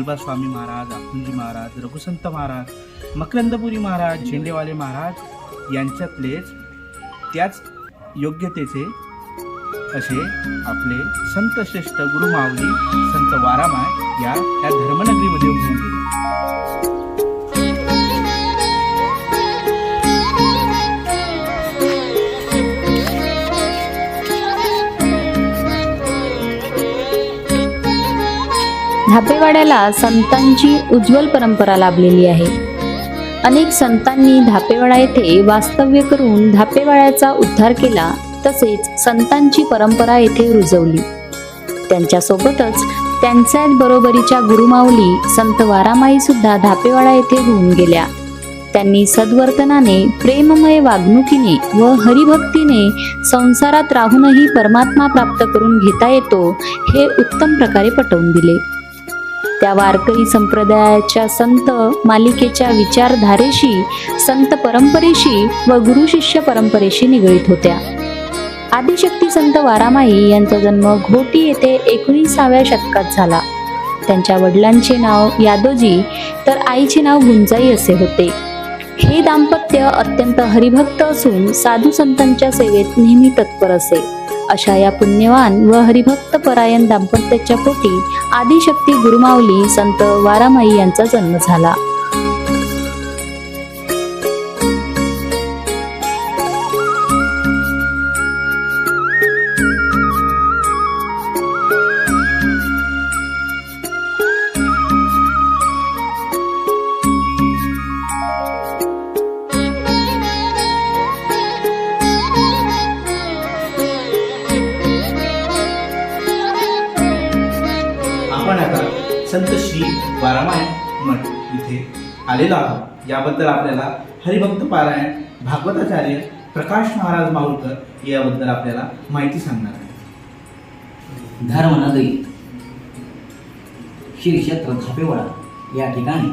कोलबा स्वामी महाराज अखुंजी महाराज रघुसंत महाराज मकरंदपुरी महाराज झेंडेवाले महाराज यांच्यातलेच त्याच योग्यतेचे असे आपले संत श्रेष्ठ गुरुमाऊली संत वारामाय या त्या धर्मनगरीमध्ये होऊन गेले धापेवाड्याला संतांची उज्ज्वल परंपरा लाभलेली आहे. अनेक संतांनी धापेवाडा येथे वास्तव्य करून धापेवाड्याचा उद्धार केला तसेच संतांची परंपरा येथे रुजवली. त्यांच्यासोबतच त्यांच्याच बरोबरीच्या गुरुमाऊली संत वारामाई सुद्धा धापेवाडा येथे होऊन गेल्या. त्यांनी सद्वर्तनाने प्रेममय वागणुकीने व हरिभक्तीने संसारात राहूनही परमात्मा प्राप्त करून घेता येतो हे उत्तम प्रकारे पटवून दिले. त्या वारकरी संप्रदायाच्या संत मालिकेच्या विचारधारेशी संत परंपरेशी व गुरु शिष्य परंपरेशी निगडीत होत्या. आदिशक्ती संत वारामाई यांचा जन्म घोटी येथे एकोणीसाव्या शतकात झाला. त्यांच्या वडिलांचे नाव यादोजी तर आईचे नाव गुंजाई असे होते. हे दाम्पत्य अत्यंत हरिभक्त असून साधू संतांच्या सेवेत नेहमी तत्पर असे. अशा या पुण्यवान व हरिभक्त परायण दाम्पत्याच्या पोटी आदिशक्ती गुरुमाऊली संत वारामाई यांचा जन्म झाला. संत श्री बारामायण मठ इथे आलेलो आहोत. याबद्दल आपल्याला हरिभक्त पारायण भागवताचार्य प्रकाश महाराज माहुरकर याबद्दल आपल्याला माहिती सांगणार आहे धर्मनगरी श्री क्षेत्र धापेवाडा या ठिकाणी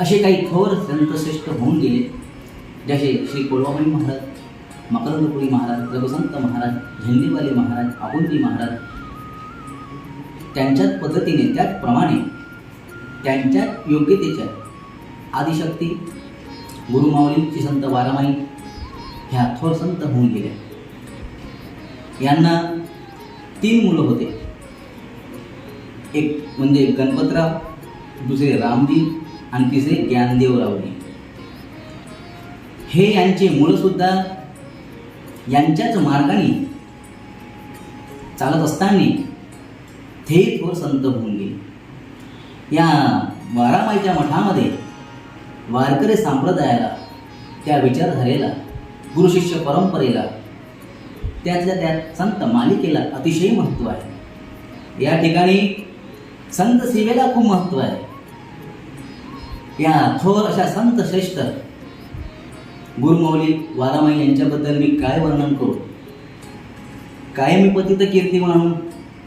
असे काही थोर संतश्रेष्ठ होऊन गेले जसे श्री कोलवामणी महाराज मकरंदपुरी महाराज रघुसंत महाराज झेंडेवाले महाराज आबुंदी महाराज त्यांच्याच पद्धतीने त्याचप्रमाणे त्यांच्याच योग्यतेच्या आदिशक्ती गुरुमाऊलींची संत वारामाई ह्या थोर संत होऊन गेल्या. यांना तीन मुलं होते. एक म्हणजे गणपतराव दुसरे रामजी आणि तिसरे ज्ञानदेवरावजी. हे यांचे मुळंसुद्धा यांच्याच मार्गाने चालत असताना थेट थोर संत होऊन गेले. या वारामाईच्या मठामध्ये वारकरी संप्रदायाला त्या विचारधारेला गुरुशिष्य परंपरेला त्यातल्या त्यात संत मालिकेला अतिशय महत्त्व आहे. या ठिकाणी संत सेवेला खूप महत्त्व आहे. या थोर अशा संत श्रेष्ठ गुरुमौली वारामाई यांच्याबद्दल मी काय वर्णन करू? काय मी पतित कीर्ती म्हणून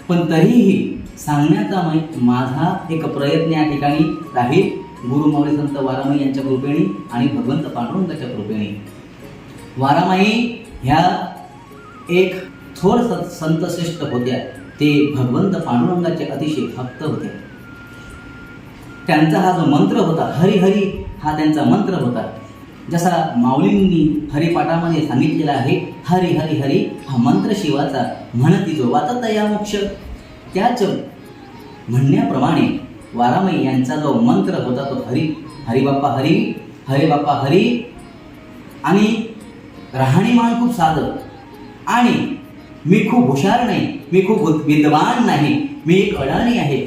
पण तरीही सांगण्याचा मै- माझा एक प्रयत्न या ठिकाणी राहील गुरुमावळी संत वारामाई यांच्या कृपेने आणि भगवंत पांडुरंगाच्या कृपेने. वारामाई ह्या एक थोर संत संतश्रेष्ठ होत्या. ते भगवंत पांडुरंगाचे अतिशय भक्त होते. त्यांचा हा जो मंत्र होता हरिहरी हा त्यांचा मंत्र होता. जसा माऊलींनी हरिपाठामध्ये सांगितलेला आहे हरी हरी हरी हा मंत्र शिवाचा म्हणती जो वाचत या मोक्ष. त्याच म्हणण्याप्रमाणे वारामई यांचा जो मंत्र होता तो हरी हरी बाप्पा हरी हरे बाप्पा हरी आणि राहणीमान खूप साधं. आणि मी खूप हुशार नाही मी खूप विद्वान नाही मी एक अडाणी आहे.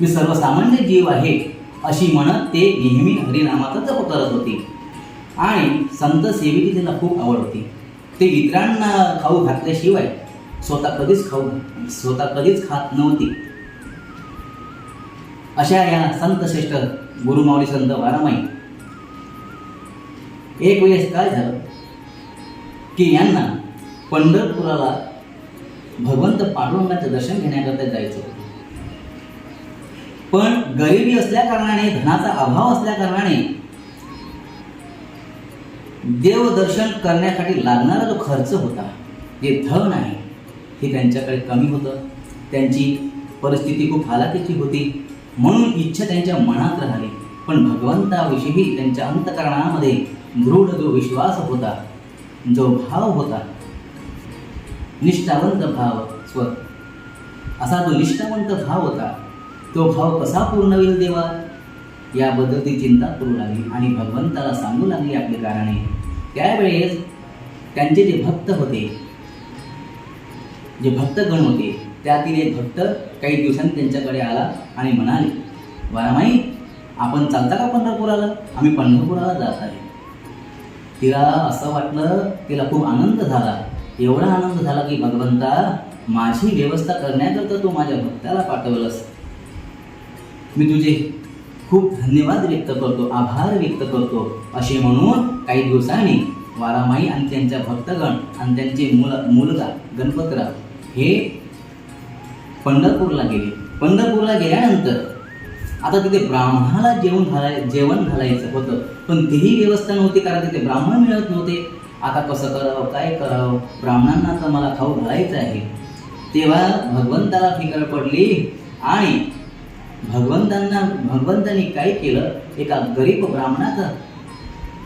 मी सर्वसामान्य जीव आहे अशी म्हणत ते नेहमी हरिनामाचा जप करत होते. आणि संत सेवेची त्यांना खूप आवड होती. ते इतरांना खाऊ घातल्याशिवाय स्वतः कधीच खाऊ स्वतः कधीच खात नव्हती. अशा या संत श्रेष्ठ गुरुमाऊली संत वारामाई एक वेळेस काय झालं? की यांना पंढरपुराला भगवंत पांडुरंगाचं दर्शन घेण्याकरता जायचं होतं. पण गरिबी असल्या कारणाने धनाचा अभाव असल्या कारणाने देवदर्शन करण्यासाठी लागणारा जो खर्च होता जे धन आहे हे त्यांच्याकडे कमी होतं. त्यांची परिस्थिती खूप हालाकीची होती. म्हणून इच्छा त्यांच्या मनात राहिली. पण भगवंताविषयी त्यांच्या अंतकरणामध्ये दृढ जो विश्वास होता जो भाव होता निष्ठावंत भाव स्व असा जो निष्ठावंत भाव होता तो भाव कसा पूर्ण होईल देवा? याबद्दल ती चिंता करू लागली आणि भगवंताला सांगू लागली आपले कारणे. त्यावेळेस त्यांचे जे भक्त होते जे भक्तगण होते त्यातील एक भक्त काही दिवसांनी त्यांच्याकडे आला आणि म्हणाले वारामाई आपण चालता का पंढरपुराला? आम्ही पंढरपुराला जात आहे. तिला असं वाटलं तिला खूप आनंद झाला. एवढा आनंद झाला की भगवंता माझी व्यवस्था करण्याकरता तू माझ्या भक्ताला पाठवलंस. मी तुझे खूप धन्यवाद व्यक्त करतो आभार व्यक्त करतो. असे म्हणून काही दिवसांनी वारामाई आणि त्यांच्या भक्तगण आणि त्यांचे मुल मुलगा गणपतराव हे पंढरपूरला गेले. पंढरपूरला गेल्यानंतर आता तिथे ब्राह्मणाला जेवण घालाय जेवण घालायचं होतं. पण तेही व्यवस्था नव्हती कारण तिथे ब्राह्मण मिळत नव्हते. आता कसं करावं काय करावं? ब्राह्मणांना तर मला खाऊ घालायचं आहे. तेव्हा भगवंताला फिकर पडली आणि भगवंतांना भगवंतांनी काय केलं? एका गरीब ब्राह्मणाचा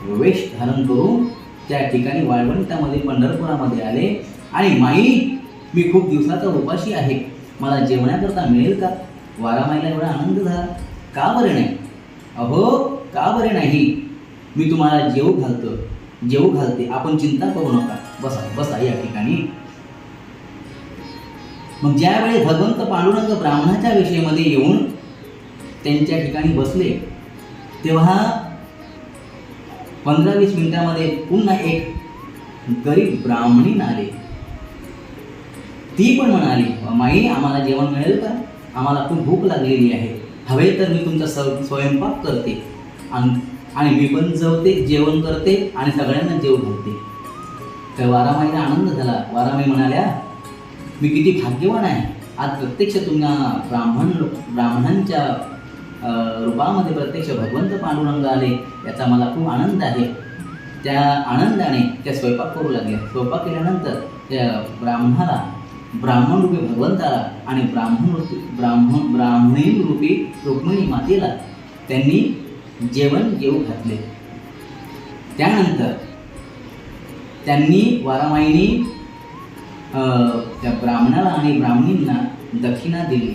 वेश धारण करून त्या ठिकाणी वाळवंटामध्ये पंढरपुरामध्ये आले. आणि माई मी खूप दिवसाचा उपाशी आहे. मला जेवण्याकरता मिळेल का? वारा माईला एवढा आनंद झाला. का बरे नाही? अहो का बरे नाही? मी तुम्हाला जेव घालतो जेव घालते. आपण चिंता करू नका. बसा बसा या ठिकाणी. मग ज्यावेळी भगवंत पांडुरंग ब्राह्मणाच्या विषयामध्ये येऊन त्यांच्या ठिकाणी बसले तेव्हा पंधरा वीस मिनिटामध्ये पुन्हा एक गरीब ब्राह्मणीन आले. ती पण म्हणाली माई आम्हाला जेवण मिळेल का? आम्हाला खूप भूक लागलेली आहे. हवे तर मी तुमचा स स्वयंपाक करते. आणि मी पण जेवते जेवण करते आणि सगळ्यांना जेव घालते तर वारामाईला आनंद झाला. वारामाई म्हणाल्या मी किती भाग्यवान आहे. आज प्रत्यक्ष तुम्हाला ब्राह्मण ब्राह्मणांच्या रूपामध्ये प्रत्यक्ष भगवंत पांडुरंग आले याचा मला खूप आनंद आहे. त्या आनंदाने त्या स्वयंपाक करू लागल्या स्वयंपाक केल्यानंतर त्या ब्राह्मणाला ब्राह्मण रूपी भगवंताला आणि ब्राह्मण रूपी ब्राह्मण ब्राह्मणी रूपी रुक्मिणी मातेला त्यांनी जेवण जेवू घातले. त्यानंतर त्यांनी वारामाईनी त्या ब्राह्मणाला आणि ब्राह्मणींना दक्षिणा दिली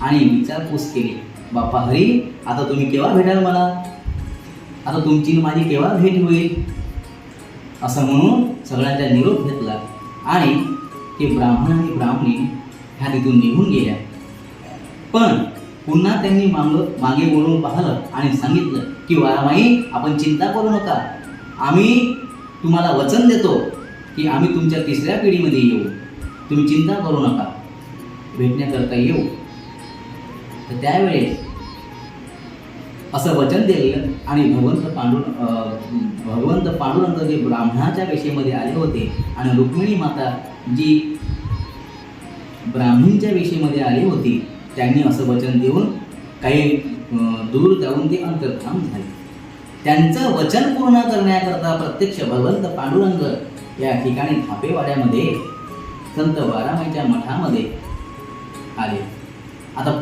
आणि विचारपूस केली. बाप्पा हरी आता तुम्ही केव्हा भेटाल मला? आता तुमची माझी केव्हा भेट होईल? असं म्हणून सगळ्यांचा निरोप घेतला. आणि ते ब्राह्मण आणि ब्राह्मणी ह्या तिथून निघून गेल्या. पण पुन्हा त्यांनी मांग मागे बोलून पाहिलं आणि सांगितलं की वारामाई आपण चिंता करू नका. आम्ही तुम्हाला वचन देतो की आम्ही तुमच्या तिसऱ्या पिढीमध्ये येऊ. तुम्ही चिंता करू नका. भेटण्याकरता येऊ. तर त्यावेळेस असं वचन दिलं आणि भगवंत पांडुर भगवंत पांडुरंग जे ब्राह्मणाच्या वेशेमध्ये आले होते आणि रुक्मिणी माता जी ब्राह्मणीच्या वेशेमध्ये आली होती त्यांनी असं वचन देऊन काही दूर जाऊन ते अंतर्धाम झाले. त्यांचं वचन पूर्ण करण्याकरता प्रत्यक्ष भगवंत पांडुरंग या ठिकाणी थापेवाड्यामध्ये संत बारामाईच्या मठामध्ये आले. आता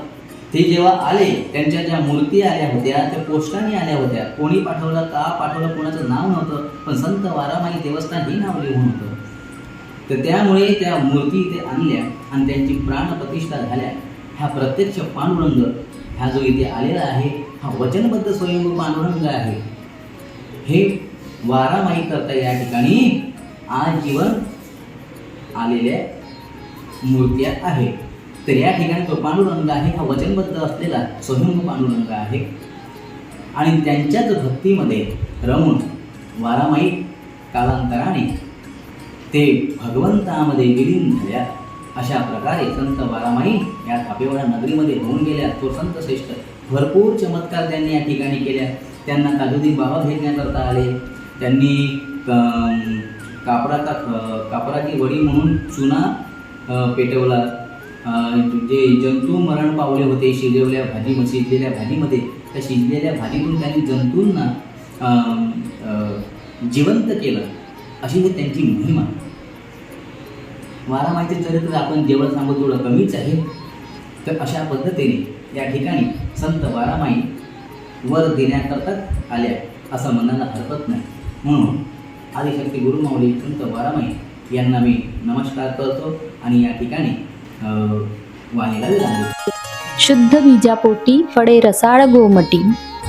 ते जेव्हा आले त्यांच्या ज्या मूर्ती आल्या होत्या त्या पोस्टाने आल्या होत्या. कोणी पाठवलं का? पाठवलं कोणाचं नाव नव्हतं. पण संत वारामाई देवस्थान हे नाव लिहून होतं. तर त्यामुळे त्या मूर्ती इथे आणल्या आणि त्यांची प्राणप्रतिष्ठा झाल्या. हा प्रत्यक्ष पांडुरंग हा जो इथे आलेला आहे हा वचनबद्ध स्वयंभू पांडुरंग आहे. हे वारामाई करता या ठिकाणी आजीवन आलेल्या मूर्त्या आहेत. तर या ठिकाणी जो पांडुरंग आहे हा वचनबद्ध असलेला स्वयंभ पांडुरंग आहे. आणि त्यांच्याच भक्तीमध्ये रमून वारामाई कालांतराने ते भगवंतामध्ये विलीन झाल्या. अशा प्रकारे संत बारामाई या थापेवाडा नगरीमध्ये होऊन गेल्या. तो संत श्रेष्ठ भरपूर चमत्कार त्यांनी या ठिकाणी केल्या. त्यांना काजुदीन बाबा भेटण्याकरता आले. त्यांनी कापडाचा कापराचा कापराची वडी म्हणून चुना पेटवला. जे जंतू मरण पावले होते शिजवल्या भाजी शिजलेल्या भाजीमध्ये त्या शिजलेल्या भाजीतून त्यांनी जंतूंना जिवंत केलं अशी ही त्यांची महिमा. वारामाईचे चरित्र आपण जेवढं सांगू तेवढं कमीच आहे. तर अशा पद्धतीने या ठिकाणी संत बारामाई वर देण्याकरता आल्या असं म्हणायला हरकत नाही. म्हणून आदिशक्ती गुरुमाऊली संत बारामाई यांना मी नमस्कार करतो आणि या ठिकाणी शुद्ध बीजापोटी फळे रसाळ गोमटी.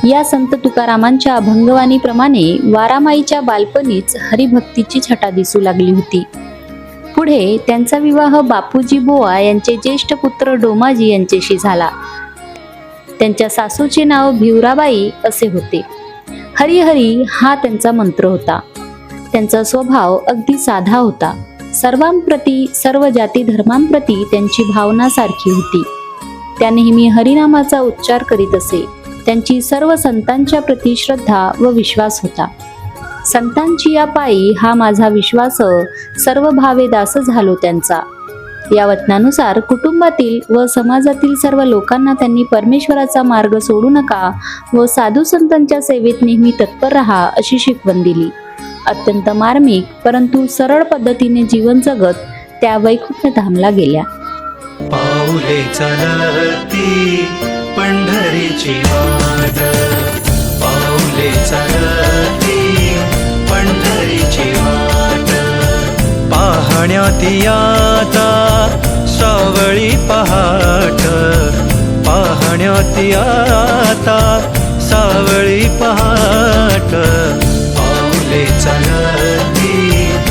या संत तुकारामांच्या अभंगवाणीप्रमाणे वारामाईच्या बालपणीच हरिभक्तीची छटा दिसू लागली होती. पुढे त्यांचा विवाह बापूजी बोआ यांचे ज्येष्ठ पुत्र डोमाजी यांच्याशी झाला. त्यांच्या सासूचे नाव भिवराबाई असे होते. हरिहरी हा त्यांचा मंत्र होता. त्यांचा स्वभाव अगदी साधा होता. सर्वांप्रती सर्व जाती धर्मांप्रती त्यांची भावना सारखी होती. त्या नेहमी हरिनामाचा उच्चार करीत असे. त्यांची सर्व संतांच्या प्रती श्रद्धा व विश्वास होता. संतांची या पायी हा माझा विश्वास सर्व भावे दास झालो त्यांचा. या वचनानुसार कुटुंबातील व समाजातील सर्व लोकांना त्यांनी परमेश्वराचा मार्ग सोडू नका व साधू संतांच्या सेवेत नेहमी तत्पर रहा अशी शिकवण दिली. अत्यंत मार्मिक परंतु सरळ पद्धतीने जीवन जगत त्या वैकुंठ धामला गेल्या. पाऊले चलती पंढरीची वाट पाऊले चलती पंढरीची वाट पाहण्यात आता सावळी पहाट. पाहण्यात आता सावळी पहाट. it's a learning